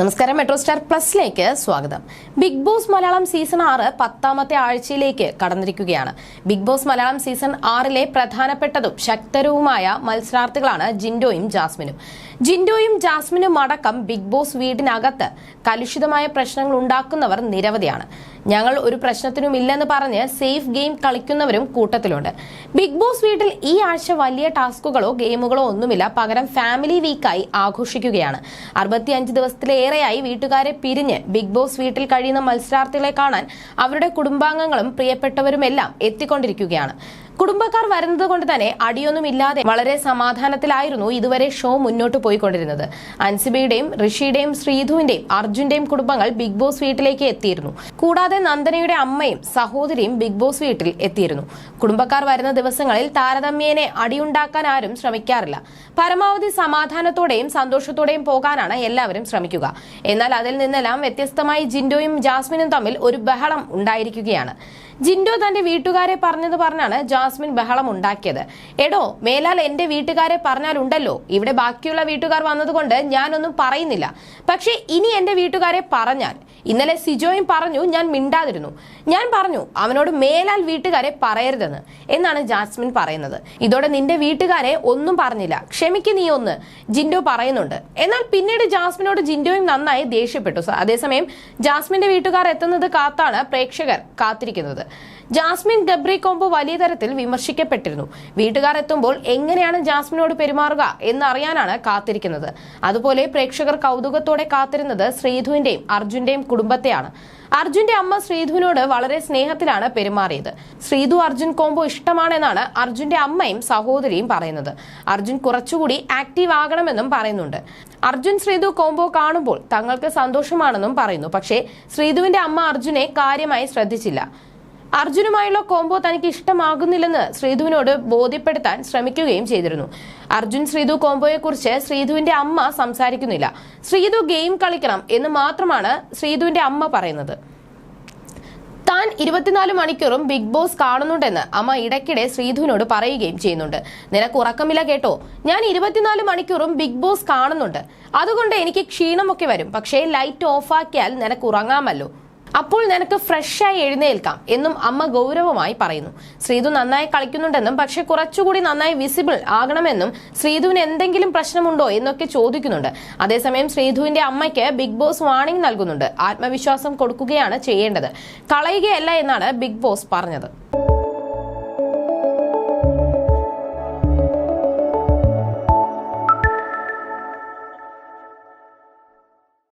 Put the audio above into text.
നമസ്കാരം metro star പ്ലസിലേക്ക് സ്വാഗതം. Big Boss Malayalam season ആറ് പത്താമത്തെ ആഴ്ചയിലേക്ക് കടന്നിരിക്കുകയാണ്. ബിഗ് ബോസ് മലയാളം സീസൺ ആറിലെ പ്രധാനപ്പെട്ടതും ശക്തരവുമായ മത്സരാർത്ഥികളാണ് ജിൻഡോയും ജാസ്മിനും. ജിൻഡോയും ജാസ്മിനും അടക്കം ബിഗ് ബോസ് വീടിനകത്ത് കലുഷിതമായ പ്രശ്നങ്ങൾ ഉണ്ടാക്കുന്നവർ നിരവധിയാണ്. ഞങ്ങൾ ഒരു പ്രശ്നത്തിനും ഇല്ലെന്ന് പറഞ്ഞ് സേഫ് ഗെയിം കളിക്കുന്നവരും കൂട്ടത്തിലുണ്ട്. ബിഗ് ബോസ് വീട്ടിൽ ഈ ആഴ്ച വലിയ ടാസ്കുകളോ ഗെയിമുകളോ ഒന്നുമില്ല. പകരം ഫാമിലി വീക്കായി ആഘോഷിക്കുകയാണ്. അറുപത്തിയഞ്ച് ദിവസത്തിലേറെയായി വീട്ടുകാരെ പിരിഞ്ഞ് ബിഗ് ബോസ് വീട്ടിൽ കഴിയുന്ന മത്സരാർത്ഥികളെ കാണാൻ അവരുടെ കുടുംബാംഗങ്ങളും പ്രിയപ്പെട്ടവരുമെല്ലാം എത്തിക്കൊണ്ടിരിക്കുകയാണ്. കുടുംബക്കാർ വരുന്നത് കൊണ്ട് തന്നെ അടിയൊന്നുമില്ലാതെ വളരെ സമാധാനത്തിലായിരുന്നു ഇതുവരെ ഷോ മുന്നോട്ട് പോയിക്കൊണ്ടിരുന്നത്. അൻസിബയുടെയും ഋഷിയുടെയും ശ്രീധുവിന്റെയും അർജുന്റെയും കുടുംബങ്ങൾ ബിഗ് ബോസ് വീട്ടിലേക്ക് എത്തിയിരുന്നു. കൂടാതെ നന്ദനയുടെ അമ്മയും സഹോദരിയും ബിഗ് ബോസ് വീട്ടിൽ എത്തിയിരുന്നു. കുടുംബക്കാർ വരുന്ന ദിവസങ്ങളിൽ താരതമ്യേനെ അടിയുണ്ടാക്കാൻ ആരും ശ്രമിക്കാറില്ല. പരമാവധി സമാധാനത്തോടെയും സന്തോഷത്തോടെയും പോകാനാണ് എല്ലാവരും ശ്രമിക്കുക. എന്നാൽ അതിൽ നിന്നെല്ലാം വ്യത്യസ്തമായി ജിൻഡോയും ജാസ്മിനും തമ്മിൽ ഒരു ബഹളം ഉണ്ടായിരിക്കുകയാണ്. ജിൻഡോ തന്റെ വീട്ടുകാരെ പറഞ്ഞത് പറഞ്ഞാണ് ജാസ്മിൻ ബഹളം ഉണ്ടാക്കിയത്. എടോ മേലാൽ എന്റെ വീട്ടുകാരെ പറഞ്ഞാലുണ്ടല്ലോ. ഇവിടെ ബാക്കിയുള്ള വീട്ടുകാർ വന്നതുകൊണ്ട് ഞാനൊന്നും പറയുന്നില്ല. പക്ഷേ ഇനി എന്റെ വീട്ടുകാരെ പറഞ്ഞാൽ. ഇന്നലെ സിജോയും പറഞ്ഞു ഞാൻ മിണ്ടാതിരുന്നു. ഞാൻ പറഞ്ഞു അവനോട് മേലാൽ വീട്ടുകാരെ പറയരുതെന്ന് എന്നാണ് ജാസ്മിൻ പറയുന്നത്. ഇതോടെ നിന്റെ വീട്ടുകാരെ ഒന്നും പറഞ്ഞില്ല. ക്ഷമിക്ക് നീ ഒന്ന് ജിൻഡോ പറയുന്നുണ്ട്. എന്നാൽ പിന്നീട് ജാസ്മിനോട് ജിൻഡോയും നന്നായി ദേഷ്യപ്പെട്ടു. അതേസമയം ജാസ്മിന്റെ വീട്ടുകാർ എത്തുന്നത് കാത്താണ് പ്രേക്ഷകർ കാത്തിരിക്കുന്നത്. ജാസ്മിൻ ഗബ്രി കോംബോ വലിയ തരത്തിൽ വിമർശിക്കപ്പെട്ടിരുന്നു. വീട്ടുകാർ എത്തുമ്പോൾ എങ്ങനെയാണ് ജാസ്മിനോട് പെരുമാറുക എന്നറിയാനാണ് കാത്തിരിക്കുന്നത്. അതുപോലെ പ്രേക്ഷകർ കൗതുകത്തോടെ കാത്തിരുന്നത് ശ്രീധുവിന്റെയും അർജുന്റെയും കുടുംബത്തെയാണ്. അർജുന്റെ അമ്മ ശ്രീധുവിനോട് വളരെ സ്നേഹത്തിലാണ് പെരുമാറിയത്. ശ്രീധു അർജുൻ കോംബോ ഇഷ്ടമാണെന്നാണ് അർജുന്റെ അമ്മയും സഹോദരിയും പറയുന്നത്. അർജുൻ കുറച്ചുകൂടി ആക്റ്റീവ് ആകണമെന്നും പറയുന്നുണ്ട്. അർജുൻ ശ്രീധു കോംബോ കാണുമ്പോൾ തങ്ങൾക്ക് സന്തോഷമാണെന്നും പറയുന്നു. പക്ഷേ ശ്രീധുവിന്റെ അമ്മ അർജുനെ കാര്യമായി ശ്രദ്ധിച്ചില്ല. അർജുനുമായുള്ള കോംബോ തനിക്ക് ഇഷ്ടമാകുന്നില്ലെന്ന് ശ്രീധുവിനോട് ബോധ്യപ്പെടുത്താൻ ശ്രമിക്കുകയും ചെയ്തിരുന്നു. അർജുൻ ശ്രീധു കോംബോയെ കുറിച്ച് ശ്രീധുവിന്റെ അമ്മ സംസാരിക്കുന്നില്ല. ശ്രീധു ഗെയിം കളിക്കണം എന്ന് മാത്രമാണ് ശ്രീധുവിന്റെ അമ്മ പറയുന്നത്. താൻ ഇരുപത്തിനാല് മണിക്കൂറും ബിഗ് ബോസ് കാണുന്നുണ്ടെന്ന് അമ്മ ഇടയ്ക്കിടെ ശ്രീധുവിനോട് പറയുകയും ചെയ്യുന്നുണ്ട്. നിനക്ക് ഉറക്കമില്ല കേട്ടോ. ഞാൻ ഇരുപത്തിനാല് മണിക്കൂറും ബിഗ് ബോസ് കാണുന്നുണ്ട്. അതുകൊണ്ട് എനിക്ക് ക്ഷീണമൊക്കെ വരും. പക്ഷേ ലൈറ്റ് ഓഫാക്കിയാൽ നിനക്ക് ഉറങ്ങാമല്ലോ. അപ്പോൾ നിനക്ക് ഫ്രഷായി എഴുന്നേൽക്കാം എന്നും അമ്മ ഗൗരവമായി പറയുന്നു. ശ്രീതു നന്നായി കളിക്കുന്നുണ്ടെന്നും പക്ഷെ കുറച്ചുകൂടി നന്നായി വിസിബിൾ ആകണമെന്നും ശ്രീധുവിന് എന്തെങ്കിലും പ്രശ്നമുണ്ടോ എന്നൊക്കെ ചോദിക്കുന്നുണ്ട്. അതേസമയം ശ്രീധുവിന്റെ അമ്മയ്ക്ക് ബിഗ് ബോസ് വാണിംഗ് നൽകുന്നുണ്ട്. ആത്മവിശ്വാസം കൊടുക്കുകയാണ് ചെയ്യേണ്ടത്. കളയുകയല്ല എന്നാണ് ബിഗ് ബോസ് പറഞ്ഞത്.